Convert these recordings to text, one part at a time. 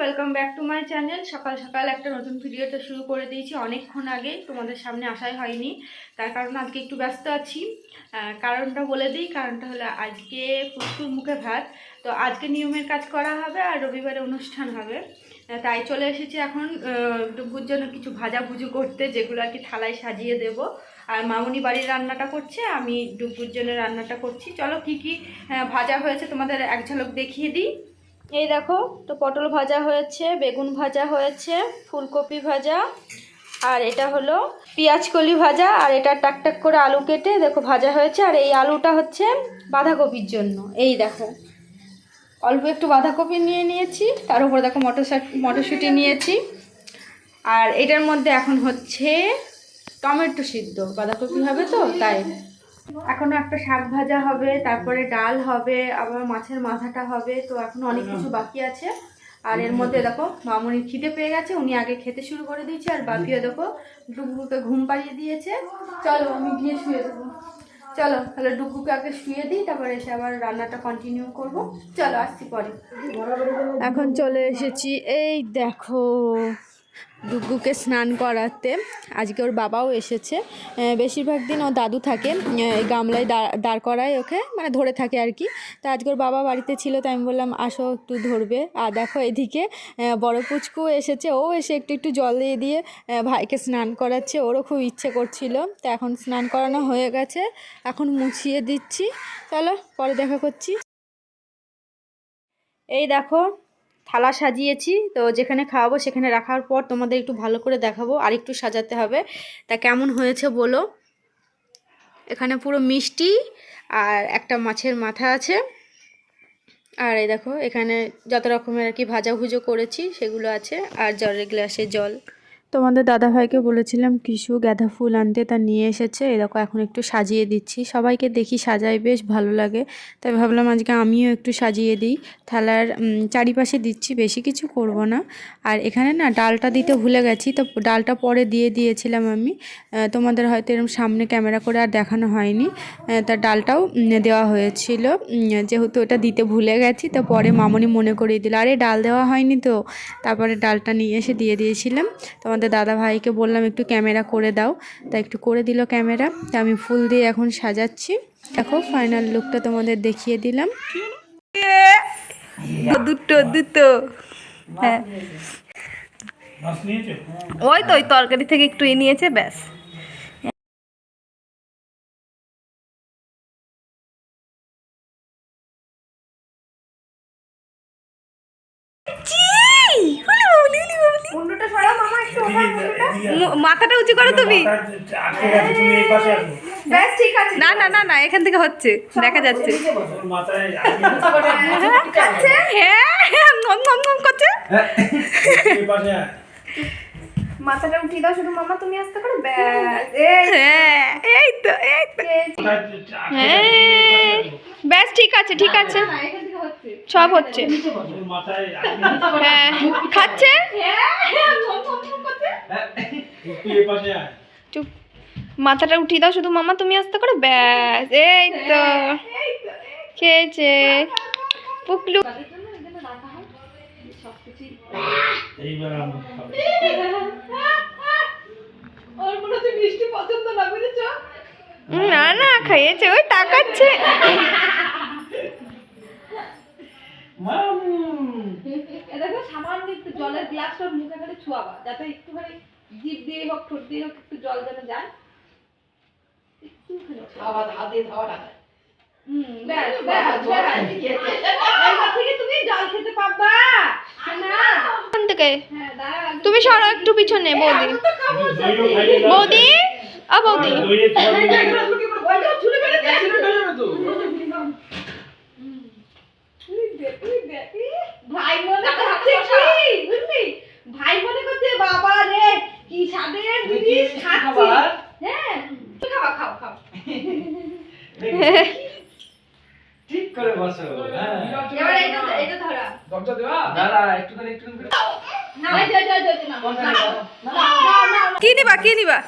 Welcome back to my channel সকাল সকাল একটা নতুন ভিডিওটা শুরু করে দিয়েছি। অনেকক্ষণ আগে তোমাদের সামনে আসাই হয়নি। তার কারণ আজকে একটু ব্যস্ত আছি। কারণটা বলে দিই। কারণটা হলো আজকে পুষ্কুর মুখে ভাত। তো আজকে নিয়মের কাজ করা হবে আর রবিবারে অনুষ্ঠান হবে। তাই চলে এসেছি এখন ডুবুর জন্য কিছু ভাজা ভুজু করতে, যেগুলো আর কি থালায় সাজিয়ে দেব। আর মামুনি বাড়ির রান্নাটা করছে, আমি ডুবুর জন্য রান্নাটা করছি। চলো কি কি ভাজা হয়েছে তোমাদের এক ঝলক দেখিয়ে দিই। এই দেখো, তো পটল ভাজা হয়েছে, বেগুন ভাজা হয়েছে, ফুলকপি ভাজা, আর এটা হলো পেঁয়াজ কলি ভাজা, আর এটা টাক টাক করে আলু কেটে দেখো ভাজা হয়েছে, আর এই আলুটা হচ্ছে বাঁধাকপির জন্য। এই দেখো, অল্প একটু বাঁধাকপি নিয়ে নিয়েছি, তার উপর দেখো মটর মটরশুঁটি নিয়েছি, আর এটার মধ্যে এখন হচ্ছে টমেটো সিদ্ধ, বাঁধাকপি হবে তো, তাই। এখনও একটা শাক ভাজা হবে তারপরে ডাল হবে আবার মাছের মাথাটা হবে তো এখনও অনেক কিছু বাকি আছে। আর এর মধ্যে দেখো মামুনি খিদে পেয়ে গেছে উনি আগে খেতে শুরু করে দিয়েছে আর বাপিও দেখো ডুগুকে ঘুম পাড়িয়ে দিয়েছে। চলো আমি গিয়ে শুয়ে দেবো। চলো তাহলে ডুগুকে আগে শুয়ে দিই তারপরে এসে আবার রান্নাটা কন্টিনিউ করব। চলো আসছি পরে। এখন চলে এসেছি এই দেখো। ডুগুকে স্নান করাতে। আজকে ওর বাবাও এসেছে। বেশিরভাগ দিন ও দাদু থাকে। এই গামলায় দাঁড় করায় ওকে মানে ধরে থাকে আর কি। তো আজকে ওর বাবা বাড়িতে ছিল, তাই আমি বললাম, আসো একটু ধরবে। আর দেখো এদিকে বড় পুচকু এসেছে। ও এসে একটু একটু জল দিয়ে দিয়ে ভাইকে স্নান করাচ্ছে। ওরও খুব ইচ্ছে করছিল। তো এখন স্নান করানো হয়ে গেছে। এখন মুছিয়ে দিচ্ছি। চলো, পরে দেখা করছি। এই দেখো থালা সাজিয়েছি। তো যেখানে খাওয়াবো সেখানে রাখার পর তোমাদের একটু ভালো করে দেখাবো, আর একটু সাজাতে হবে। তা কেমন হয়েছে বলো? এখানে পুরো মিষ্টি আর একটা মাছের মাথা আছে। আর এই দেখো, এখানে যত রকমের আর কি ভাজাভুজো করেছি সেগুলো আছে, আর জলের গ্লাসে জল। তোমাদের দাদাভাইকে বলেছিলাম কিছু গাঁদা ফুল আনতে? তা নিয়ে এসেছে। এরকম এখন একটু সাজিয়ে দিচ্ছি। সবাইকে দেখি সাজাই বেশ ভালো লাগে। তাই ভাবলাম আজকে আমিও একটু সাজিয়ে দিই। থালার চারিপাশে দিচ্ছি বেশি কিছু করব না। আর এখানে না ডালটা দিতে ভুলে গেছি তো ডালটা পরে দিয়ে দিয়েছিলাম আমি। তোমাদের হয়তো এরকম সামনে ক্যামেরা করে আর দেখানো হয়নি। আহ, তা ডালটাও দেওয়া হয়েছিল। যেহেতু এটা দিতে ভুলে গেছি তো পরে মামনি মনে করিয়ে দিল আরে ডাল দেওয়া হয়নি তো? তারপরে ডালটা নিয়ে এসে দিয়ে দিয়েছিলাম। তোমাদের দাদা ভাইকে বললাম একটু ক্যামেরা করে দাও। তা একটু করে দিল ক্যামেরা। তা আমি ফুল দিয়ে এখন সাজাচ্ছি। দেখো ফাইনাল লুকটা তোমাদের দেখিয়ে দিলাম। দুটো দুটো। হ্যাঁ। ওই তো ওই তরকারি থেকে একটু এ নিয়েছে ব্যাস। মাথাটা উঁচু করো তুমি। না না না না এখান থেকে হচ্ছে দেখা যাচ্ছে। মাথায় আটকে গেছে। হ্যাঁ নম নম নম করছে? এই পাশে আয়। মাথাটা উঠিয়ে দাও শুধু মামা তুমি আসতে পারো ব্যাস। এই হ্যাঁ এই তো এই তো। ব্যাস ঠিক আছে ঠিক আছে। সব হচ্ছে। হ্যাঁ খাচ্ছে? চুপ। মাথাটা উঠিয়ে দাও শুধু মামা তুমি আসতে করে ব্যাস এই তো। খেয়েছে। পুকলু। এইবার আমি খাব। ওর হচ্ছে মিষ্টি পছন্দ না না না খাইয়েছে ওই তাকাচ্ছে মামু। এ সামান্য একটু জলের গ্লাসটা মুখে খালি ছুয়াবা যাতে একটুখানি জিভ দিয়ে হোক ঠোঁট দিয়ে হোক একটু জল যেন যায়। একটুখানি ছুয়াবা। হুম, ব্যাস, ব্যাস, ব্যাস। এবার থেকে তুমি জল খেতে পারবা। না ওখান থেকে। হ্যাঁ দাঁড়াও তুমি সরো একটু পিছনে বৌদি। বৌদি? বৌদি। ভাই মনে করছে কি? বুঝলি? ভাই মনে করছে বাবা রে কি স্বাদের জিনিস খাচ্ছি হ্যাঁ খাওয়া খাও খাও। ঠিক করে বসো হ্যাঁ। এবার এটা এটা ধরা। দরজা দেওয়া? দাঁড়া একটুখানি একটুখানি করে। না যে যে যে না না না না না কি নিবা কি নিবা?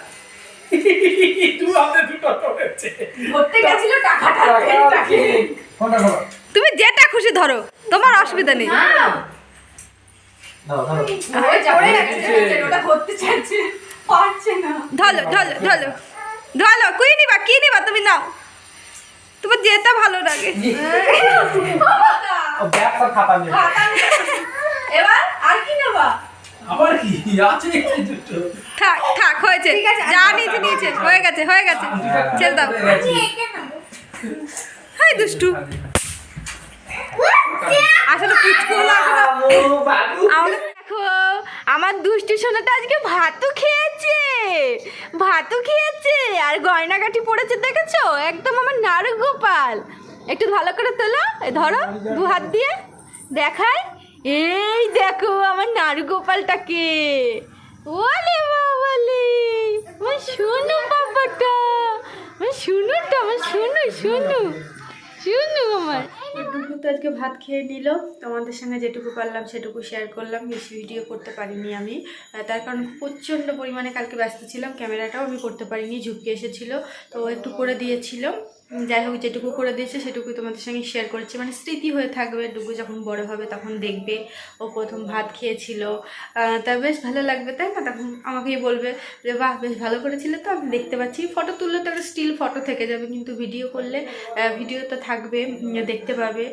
তুমি যেটা খুশি ধরো। তোমার অসুবিধা নেই। ধলো কুই নিবা কি নিবা তুমি নাও। তোমার যেতে ভালো লাগে। এবার আর কি নেবা? আবার কি? আছে থাক থাক হয়েছে। যা নিয়েছে নিয়েছে। হয়ে গেছে হয়ে গেছে। ছেড়ে দাও। হাই দুষ্টু। আসলে পুচকুগুলো দেখো আমার দুষ্টু সোনাটা আজকে ভাতও খেয়েছে ভাতও খেয়েছে আর গয়নাগাটি পড়েছে দেখেছ? একদম আমার নাড়ু গোপাল একটু ভালো করে তোলো ধরো দু হাত দিয়ে দেখায় এই দেখো আমার নাড়ু গোপালটাকে ওলে বাবালে আমার শুনু বাবাটা আমার শুনুটা আমার শুনু শুনু আজকে ভাত খেয়ে নিল। তোমাদের সঙ্গে যেটুকু পারলাম সেটুকু শেয়ার করলাম। বেশি ভিডিও করতে পারিনি আমি। তার কারণ প্রচণ্ড পরিমাণে কালকে ব্যস্ত ছিলাম। ক্যামেরাটাও আমি করতে পারিনি ঝুঁকি এসেছিল। তো একটু করে দিয়েছিল। উম, যাই হোক, যেটুকু করে দিয়েছে সেটুকুই তোমাদের সঙ্গে শেয়ার করেছি। মানে স্মৃতি হয়ে থাকবে, ডুগু যখন বড় হবে তখন দেখবে, ও প্রথম ভাত খেয়েছিল। তা বেশ ভালো লাগবে, তাই না? তখন আমাকেই বলবে যে, বাহ, বেশ ভালো করেছিল তো, আমি দেখতে পাচ্ছি। ফটো তুললে তো একটা স্টিল ফটো থেকে যাবে, কিন্তু ভিডিও করলে ভিডিও তো থাকবে দেখতে পাবে।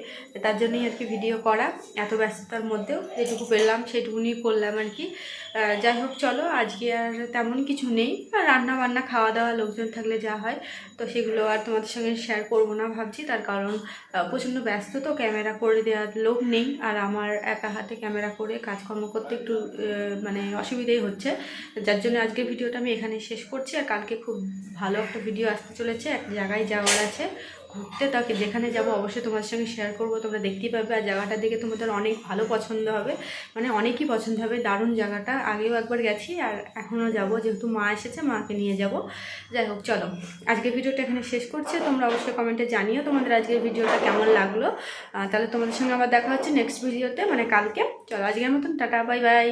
তার জন্যই আর কি ভিডিও করা। এত ব্যস্ততার মধ্যেও যেটুকু পেলাম, সেটুকুনি করলাম আর কি যাই হোক, চলো, আজকে আর তেমন কিছু নেই। রান্না বান্না খাওয়া দাওয়া লোকজন থাকলে যা হয়, তো সেগুলো আর তোমাদের সঙ্গে শেয়ার করব না ভাবছি। তার কারণ প্রচণ্ড ব্যস্ত তো, ক্যামেরা করে দেওয়ার লোক নেই। আর আমার একা হাতে ক্যামেরা করে কাজকর্ম করতে একটু মানে অসুবিধেই হচ্ছে। যার জন্য আজকে ভিডিওটা আমি এখানে শেষ করছি। আর কালকে খুব ভালো একটা ভিডিও আসতে চলেছে। এক জায়গায় যাওয়ার আছে। ঘুরতে তাকে, যেখানে যাব অবশ্যই তোমার সঙ্গে শেয়ার করব। তোমরা দেখতেই পাবে আর জায়গাটা দেখে তোমাদের অনেক ভালো পছন্দ হবে। মানে অনেকই পছন্দ হবে, দারুণ জায়গাটা। আগেও একবার গেছি আর এখনও যাব। যেহেতু মা এসেছে, মাকে নিয়ে যাব। যাই হোক, চলো। আজকের ভিডিওটা এখানে শেষ করছে। তোমরা অবশ্যই কমেন্টে জানিও তোমাদের আজকের ভিডিওটা কেমন লাগল। তাহলে তোমাদের সঙ্গে আবার দেখা হচ্ছে নেক্সট ভিডিওতে মানে কালকে। চলো, আজকের মতন, টাটা বাই বাই